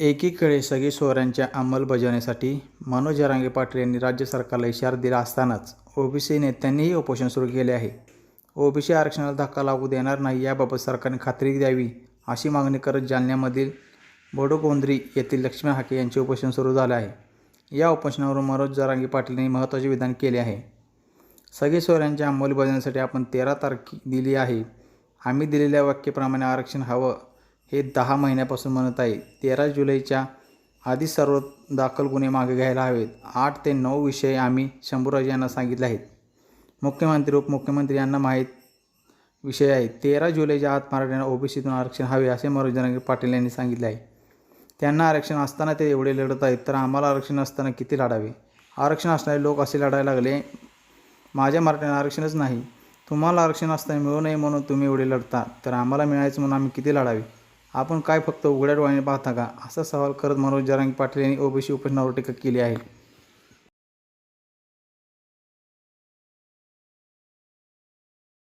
एकीकडे सगळी सोयऱ्यांच्या अंमलबजावणीसाठी मनोज जरांगे पाटील यांनी राज्य सरकारला इशारा दिला असतानाच ओबीसी नेत्यांनीही उपोषण सुरू केले आहे. ओबीसी आरक्षणाला धक्का लागू देणार नाही याबाबत सरकारने खात्री द्यावी अशी मागणी करत जालन्यामधील बडोगोंद्री येथील लक्ष्मण हाके यांचे उपोषण सुरू झाले आहे. या उपोषणावरून मनोज जरांगे पाटील यांनी महत्त्वाचे विधान केले आहे. सगळे सोयऱ्यांच्या अंमलबजावणीसाठी आपण तेरा तारखे दिली आहे. आम्ही दिलेल्या वाक्याप्रमाणे आरक्षण हवं हे दहा महिन्यापासून म्हणत आहे. तेरा जुलैच्या आधी सर्व दाखल गुन्हे मागे घ्यायला हवेत. आठ ते नऊ विषय आम्ही शंभूराज यांना सांगितले आहेत. मुख्यमंत्री उपमुख्यमंत्री यांना माहीत विषय आहे. तेरा जुलैच्या आत मराठ्यांना ओबीसीतून आरक्षण हवे असे मनोज पाटील यांनी सांगितले आहे. त्यांना आरक्षण असताना ते एवढे लढत आहेत तर आम्हाला आरक्षण असताना किती लढावे? आरक्षण असणारे लोक असे लढायला लागले माझ्या मराठ्यांना आरक्षणच नाही. तुम्हाला आरक्षण असताना मिळू नये म्हणून तुम्ही एवढे लढता तर आम्हाला मिळायचं म्हणून आम्ही किती लढावे? आपण काय फक्त उघड्या डोळ्याने पाहता का? असा सवाल करत मनोज जरांग पाटील यांनी ओबीसी उपोषणावर टीका केली आहे.